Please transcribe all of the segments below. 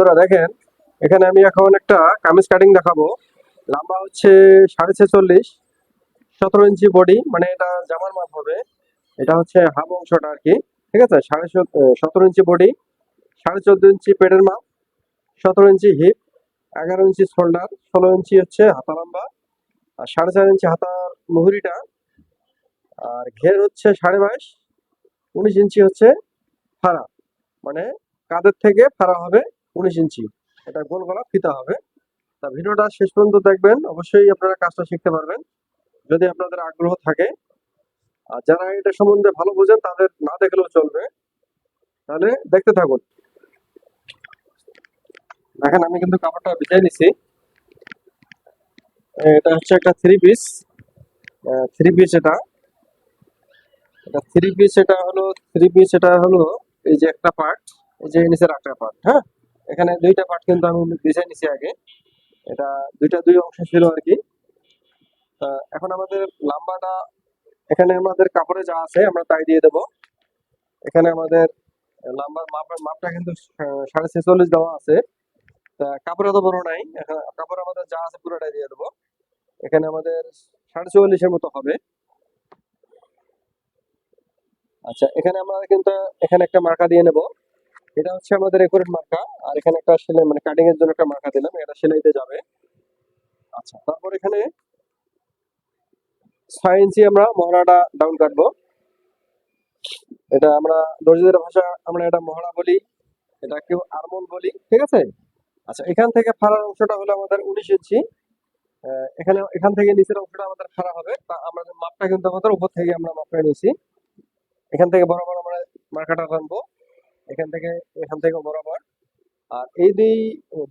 বন্ধুরা, দেখেন, এখানে আমি এখন একটা কামিজ কাটিং দেখাবো। লম্বা হচ্ছে সাড়ে ছেচল্লিশ, সতেরো ইঞ্চি বডি মানে এটা জামার মাপ হবে। এটা হচ্ছে হাফ অংশটা আর কি, ঠিক আছে? সাড়ে সতেরো ইঞ্চি বডি সাড়ে চোদ্দ ইঞ্চি পেটের মাপ, সতেরো ইঞ্চি হিপ এগারো ইঞ্চি শোল্ডার ষোলো ইঞ্চি হচ্ছে হাতা লম্বা, আর সাড়ে চার ইঞ্চি হাতার মুহুরিটা, আর ঘের হচ্ছে সাড়ে বাইশ, উনিশ ইঞ্চি হচ্ছে ফাড়া মানে কাদের থেকে ফাড়া হবে উনিশ ইঞ্চি। এটা গোল গলা ফিতা হবে। তা ভিডিওটা শেষ পর্যন্ত দেখবেন। অবশ্যই আপনারা কাজটা শিখতে পারবেন। যদি আপনাদের আগ্রহ থাকে, আর যারা এটা সম্বন্ধে ভালো বোঝেন, তাদের না দেখলেও চলবে। তাহলে দেখতে থাকুন। দেখেন, আমি কিন্তু কাপড়টা বিছাই নিছি। এটা হচ্ছে একটা থ্রি পিস থ্রি পিস এটা। এটা থ্রি পিস এটা হলো থ্রি পিস এটা হলো এই যে একটা পার্ট এই যে নিচের একটা পার্ট হ্যাঁ? এখানে দুইটা পার্ট কিন্তু আমি বিছাই নিছি আগে। এটা দুইটা দুই অংশ ছিল আর কি। তা এখন আমাদের লাম্বাটা, এখানে আমাদের কাপড়ে যা আছে আমরা তাই দিয়ে দেবো। এখানে আমাদের লাম্বার মাপের মাপটা কিন্তু সাড়ে ছেচল্লিশ দেওয়া আছে। তা কাপড় এত বড় নাই। কাপড় আমাদের যা আছে পুরোটাই দিয়ে দেবো। এখানে আমাদের সাড়ে চুয়াল্লিশের মতো হবে। আচ্ছা এখানে আমরা কিন্তু এখানে একটা মার্কা দিয়ে নেব। এটা হচ্ছে আমাদের একুরেট মার্কা, আর এখানে একটা সেলাই মানে কাটিং এর জন্য একটা মার্কা দিলাম, এটা সেলাইতে যাবে। আচ্ছা তারপর এখানে ছয় ইঞ্চি আমরা মহড়াটা ডাউন কাটবো। এটা আমরা দর্জিদের ভাষা, আমরা এটা মহড়া বলি, এটা কেউ আরমন বলি, ঠিক আছে? আচ্ছা এখান থেকে ফাড়ার অংশটা হলো আমাদের উনিশ ইঞ্চি। এখানে, এখান থেকে নিচের অংশটা আমাদের ফাড়া হবে। তা আমাদের মাপটা কিন্তু আমাদের উপর থেকে আমরা মাপটা নিয়েছি। এখান থেকে বড় বড় আমরা মার্কাটা টানবো এখান থেকে এখান থেকে বরাবর। আর এই দুই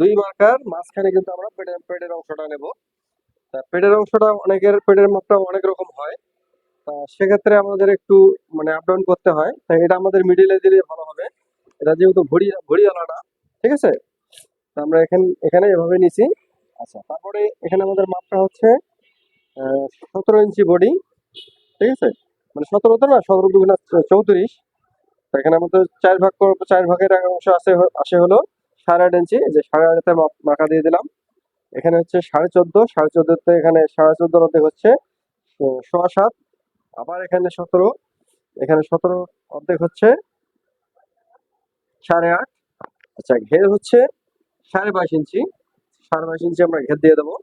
দুই মার্কার মাঝখানে কিন্তু আমরা পেটের পেটের অংশটা নেব। তা পেটের অংশটা অনেকের পেটের মাপটা অনেক রকম হয়। তা সেক্ষেত্রে আমাদের একটু মানে আপ ডাউন করতে হয়। তাই এটা আমাদের মিডিলে দিলে ভালো হবে। এটা যেহেতু ভড়ি ভড়িওয়ালা না ঠিক আছে? তা আমরা এখান, এখানে এভাবে নিছি। আচ্ছা তারপরে এখানে আমাদের মাপটা হচ্ছে সতেরো ইঞ্চি বডি ঠিক আছে? মানে সতেরোতে না, সতেরো দুগুণা চৌত্রিশ। তো এখানে আমাদের চার ভাগ করব, চার ভাগের এক অংশ আছে আসে হলো সাড়ে আট ইঞ্চি। যে সাড়ে আটতে মার্কা দিয়ে দিলাম। এখানে হচ্ছে সাড়ে চোদ্দ, সাড়ে চোদ্দতে এখানে সাড়ে চোদ্দোর অর্ধেক হচ্ছে সোয়া সাত। আবার এখানে সতেরো এখানে সতেরো অর্ধেক হচ্ছে সাড়ে আট। আচ্ছা ঘের হচ্ছে সাড়ে বাইশ ইঞ্চি। সাড়ে বাইশ ইঞ্চি আমরা ঘের দিয়ে দেবো।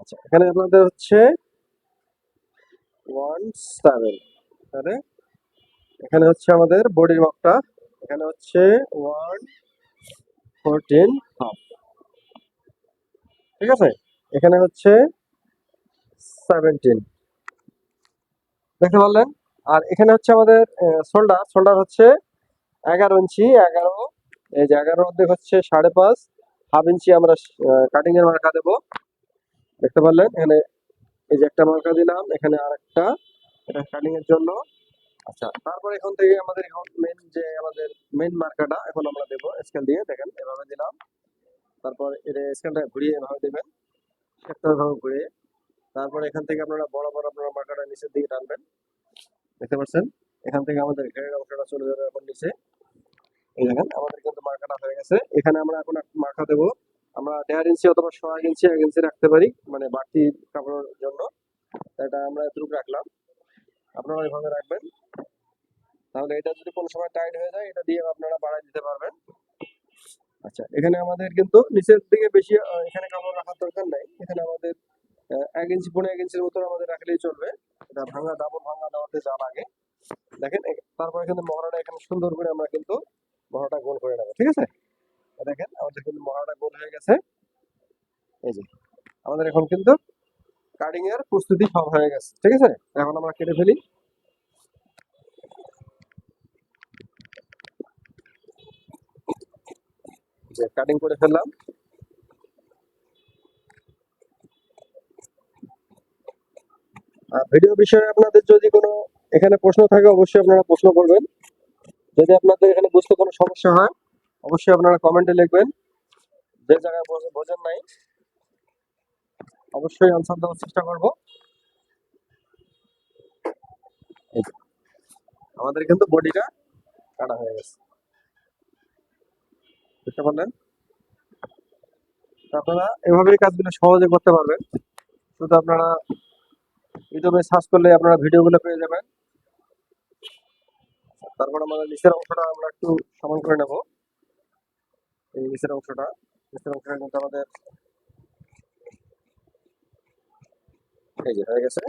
আচ্ছা এখানে আপনাদের হচ্ছে ওয়ান সেভেন। তাহলে এখানে হচ্ছে আমাদের বডির মাপটা এখানে হচ্ছে ওয়ান ফোরটিন হাফ ঠিক আছে? এখানে হচ্ছে সেভেন্টিন দেখতে পারলেন? আর এখানে হচ্ছে আমাদের শোল্ডার শোল্ডার হচ্ছে এগারো ইঞ্চি, এগারো। এই যে এগারো অর্ধেক হচ্ছে সাড়ে পাঁচ হাফ ইঞ্চি আমরা কাটিং এর মার্কা দেবো। দেখতে পারলেন? এখানে এই যে একটা মার্কা দিলাম, এখানে আর একটা এটা কাটিং এর জন্য। আচ্ছা তারপর এখান থেকে আমাদের এখন মেন যে আমাদের মেন মার্কাটা এখন আমরা দেবো স্কেল দিয়ে, দেখেন, এভাবে দিলাম। তারপর এটা স্কেলটা ঘুরিয়ে এভাবে দেবেন। একটা এভাবে ঘুরিয়ে। তারপর এখান থেকে আপনারা বড় বড় আপনারা মার্কাটা নিচের দিকে টানবেন। দেখতে পাচ্ছেন? এখান থেকে আমাদের ঘেরের অংশটা চলে যাবে এখন নিচে। এই দেখেন, আমাদের কিন্তু মার্কাটা হয়ে গেছে। এখানে আমরা এখন একটা মার্কা দেবো। আমরা দেড় ইঞ্চি অথবা ছ ইঞ্চি, এক ইঞ্চি রাখতে পারি মানে বাড়তি কাপড়ের জন্য। এটা আমরা এতটুকু রাখলাম। আপনারা এভাবে রাখবেন। তাহলে এটা যদি কোনো সময় টাইট হয়ে যায়, এটা দিয়ে আপনারা বাড়াই দিতে পারবেন। আচ্ছা এখানে আমাদের কিন্তু নিচের দিকে বেশি এখানে কাপড় রাখার দরকার নাই। এখানে আমাদের এক ইঞ্চি পনেরো এক ইঞ্চির মতো আমাদের রাখলেই চলবে। এটা ভাঙা ডাবল ভাঙা দেওয়াতে যা লাগে। দেখেন তারপরে কিন্তু মহড়াটা এখানে সুন্দর করে আমরা কিন্তু মহড়াটা গোল করে নেব, ঠিক আছে? দেখেন, আমাদের কিন্তু মহড়াটা গোল হয়ে গেছে। এই যে, আমাদের এখন কিন্তু কাটিং এর প্রস্তুতি সব হয়ে গেছে, ঠিক আছে? এখন আমরা কেটে ফেলি। কাটিং করে ফেললাম। আর ভিডিও বিষয়ে আপনাদের যদি কোনো এখানে প্রশ্ন থাকে, অবশ্যই আপনারা প্রশ্ন করবেন। যদি আপনাদের এখানে বুঝতে কোনো সমস্যা হয়, অবশ্যই আপনারা কমেন্টে লিখবেন। যে জায়গায় বোঝ- বোঝেন নাই। অবশ্যই আনসার দেওয়ার চেষ্টা করব। আমাদের কিন্তু বডিটা কাটা হয়ে গেছে। বুঝতে পারলেন? আপনারা এভাবেই কাজগুলো সহজে করতে পারবেন। শুধু আপনারা ইউটিউবে সার্চ করলে আপনারা ভিডিওগুলো পেয়ে যাবেন। তারপর আমাদের নিচের অংশটা আমরা একটু সমান করে নেব। এই নিচের অংশটা নিচের অংশটা কিন্তু আমাদের হয়ে গেছে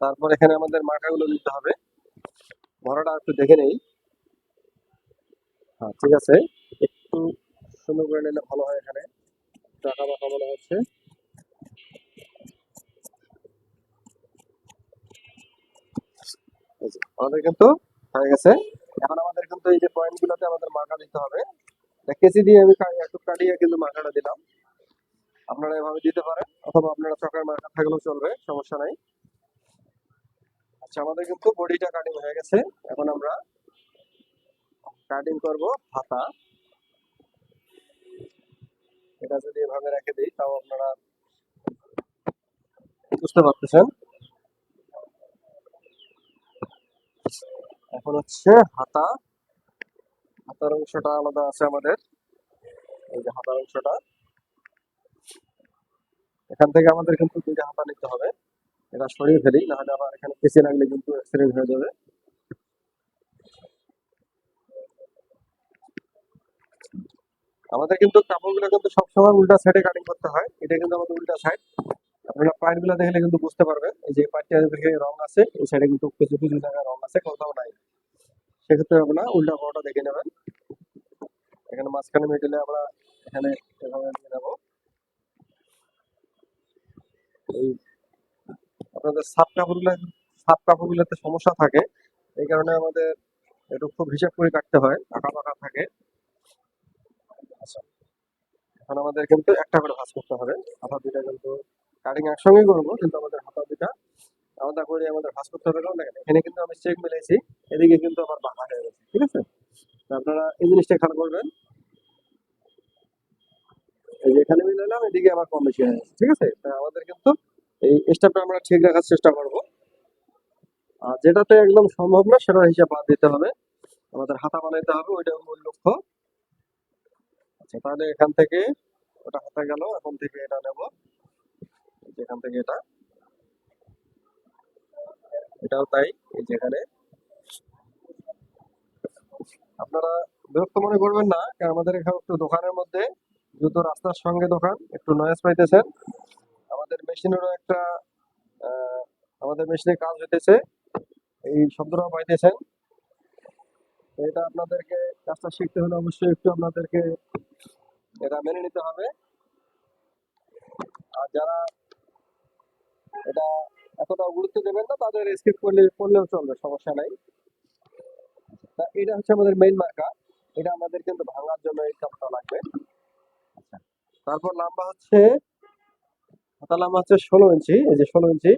তারপর এখানে আমাদের মার্কাগুলো দিতে হবে। ভরাটা একটু দেখে নেই। হ্যাঁ ঠিক আছে। একটু সুন্দর করে নিলে ভালো হয় এখানে। টাকা বাঁকা মনে হচ্ছে। আমাদের কিন্তু হয়ে গেছে। এখন আমাদের কিন্তু এই যে পয়েন্ট গুলোতে আমাদের মার্কা দিতে হবে। কেসি দিয়ে আমি একটু কাটিয়ে কিন্তু মার্কাটা দিলাম। আপনারা এভাবে দিতে পারেন, অথবা আপনারা চকের মার্কা থাকলেও চলবে, সমস্যা নাই। আচ্ছা আমাদের কিন্তু বডিটা কাটিং হয়ে গেছে। এখন আমরা কাটিং করব হাতা এটা যদি এভাবে রেখে দিই, তাও আপনারা বুঝতে পারতেছেন। এখন হচ্ছে হাতা হাতার অংশটা আলাদা আছে আমাদের। এই যে হাতার অংশটা। এখান থেকে আমাদের কিন্তু দুইটা হাতা নিতে হবে। এটা সরিয়ে ফেলি, নাহলে আবার এখানে পেঁচে লাগলে কিন্তু অ্যাক্সিডেন্ট হয়ে যাবে। আমাদের কিন্তু কাপড়গুলো কিন্তু সবসময় উল্টা সাইডে কাটিং করতে হয়। এটা কিন্তু আমাদের উল্টা সাইড আপনারা পায়েরগুলো দেখলে কিন্তু বুঝতে পারবেন। এই যে পায়েরটা দিকে রং আছে, এই সাইডে কিন্তু কিছু কিছু জায়গায় রং আছে, কোথাও নাই। সেক্ষেত্রে আপনারা উল্টা পাওয়াটা দেখে নেবেন। এখানে মাঝখানে মিডিলে আমরা এখানে এভাবে নিয়ে নেব। এই, আপনাদের সাপ কাপড়গুলো সাপ কাপড়গুলোতে সমস্যা থাকে। এই কারণে আমাদের একটু খুব হিসাব করে কাটতে হয় আঁকা বাঁকা থাকে। এখন আমাদের কিন্তু একটা করে ভাঁজ করতে হবে। হাতা দুটা কিন্তু কাটিং একসঙ্গে করব, কিন্তু আমাদের হাতা দুটা আলাদা করে আমাদের ভাঁজ করতে হবে। কারণ এখানে কিন্তু আমি চেক মিলাইছি, এদিকে কিন্তু আমার বাঁকা হয়ে গেছে, ঠিক আছে? আপনারা এই জিনিসটা খেয়াল করবেন। এখানে মিলালাম এদিকে আবার কম বেশি হয়ে ঠিক আছে? আমাদের কিন্তু এই স্টেপটা আমরা ঠিক রাখার চেষ্টা করব। আর যেটাতে একদম সম্ভব না, সেটার হিসাব বাদ দিতে হবে। আমাদের হাতা বানাইতে হবে ওইটা মূল লক্ষ্য। আচ্ছা তাহলে এখান থেকে ওটা হাতা গেল, এখন থেকে এটা নেব। এখান থেকে এটা। এটাও তাই, এই যে এখানে। আপনারা বিরক্ত মনে করবেন না আমাদের এখানে একটু দোকানের মধ্যে যেহেতু রাস্তার সঙ্গে দোকান, একটু নয়েজ পাইতেছেন। আমাদের মেশিনেরও একটা আমাদের মেশিনে কাজ হইতেছে। এই শব্দটাও পাইতেছেন। এটা আপনাদেরকে কাজটা শিখতে হলে অবশ্যই একটু আপনাদেরকে এটা মেনে নিতে হবে। আর যারা এটা এতটা গুরুত্ব দেবেন না, তাদের স্কিপ করলে, করলেও চলবে, সমস্যা নাই। এটা হচ্ছে আমাদের মেইন মার্কা এটা আমাদের কিন্তু ভাঙার জন্য এই কাপড়টা লাগবে। তারপর লম্বা হচ্ছে হাতা লম্বা হচ্ছে ষোলো ইঞ্চি এই যে ষোলো ইঞ্চি।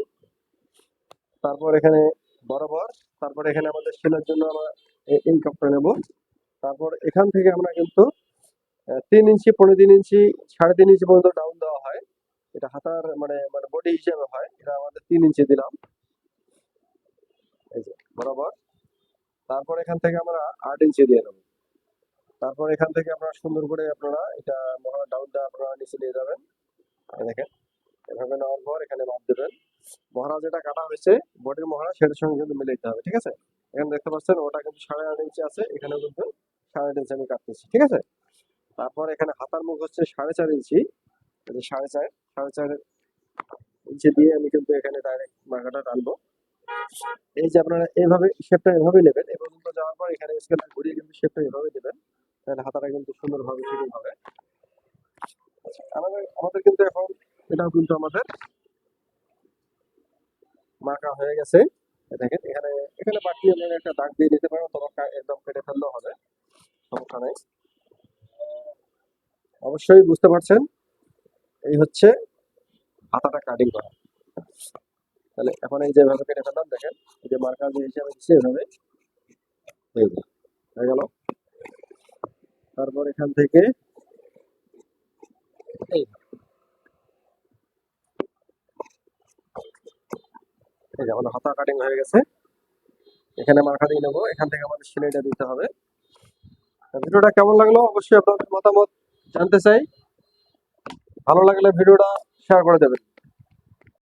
তারপর এখানে বরাবর তারপর এখানে আমাদের সেলের জন্য আমরা এই কাপড়টা নেব। তারপর এখান থেকে আমরা কিন্তু তিন ইঞ্চি পনেরো তিন ইঞ্চি সাড়ে তিন ইঞ্চি পর্যন্ত ডাউন দেওয়া হয়। এটা হাতার মানে মানে বডি হিসেবে হয়। এটা আমাদের তিন ইঞ্চি দিলাম। এই যে বরাবর। তারপর এখান থেকে আমরা আট ইঞ্চি দিয়ে দেবো তারপর এখান থেকে আপনারা সুন্দর করে আপনারা এটা মহড়া ডাউনটা আপনারা নিচে নিয়ে যাবেন। দেখেন, এভাবে নেওয়ার পর এখানে মাপ দেবেন। মহড়া যেটা কাটা হয়েছে বডির মহড়া সেটার সঙ্গে কিন্তু মিলে দিতে হবে, ঠিক আছে? এখানে দেখতে পাচ্ছেন, ওটা কিন্তু সাড়ে আট ইঞ্চি আছে, এখানেও কিন্তু সাড়ে আট ইঞ্চি আমি কাটতেছি, ঠিক আছে? তারপর এখানে হাতার মুখ হচ্ছে সাড়ে চার ইঞ্চি সাড়ে চার সাড়ে চার ইঞ্চি দিয়ে আমি কিন্তু এখানে ডাইরেক্ট মার্কাটা টানবো। এই যে আপনারা এইভাবে শেপটা এভাবে নেবেন, এ পর্যন্ত যাওয়ার পর এখানে স্কেলটা ঘুরিয়ে কিন্তু শেপটা এভাবে দেবেন। তাহলে হাতাটা কিন্তু সুন্দরভাবে ফিটিং হবে আমাদের আমাদের কিন্তু এখন এটাও কিন্তু আমাদের মার্কা হয়ে গেছে। দেখেন, এখানে এখানে বাকি আপনারা একটা দাগ দিয়ে নিতে পারেন অথবা একদম কেটে ফেললেও হবে। সমস্যা নেই। অবশ্যই বুঝতে পারছেন, এই হচ্ছে হাতাটা কাটিং করা। তাহলে এখন এই যেভাবে কেটে ফেললাম, দেখেন, এই যে মার্কা যে হিসাবে দিচ্ছি, এভাবে। হয়ে গেল। তারপর এখান থেকে আমাদের হাতা কাটিং হয়ে গেছে। এখানে মার্কা দিয়ে নেব। এখান থেকে আমাদের সেলাইটা দিতে হবে। ভিডিওটা কেমন লাগল? অবশ্যই আপনাদের মতামত জানতে চাই। ভালো লাগলে ভিডিওটা শেয়ার করে দেবেন।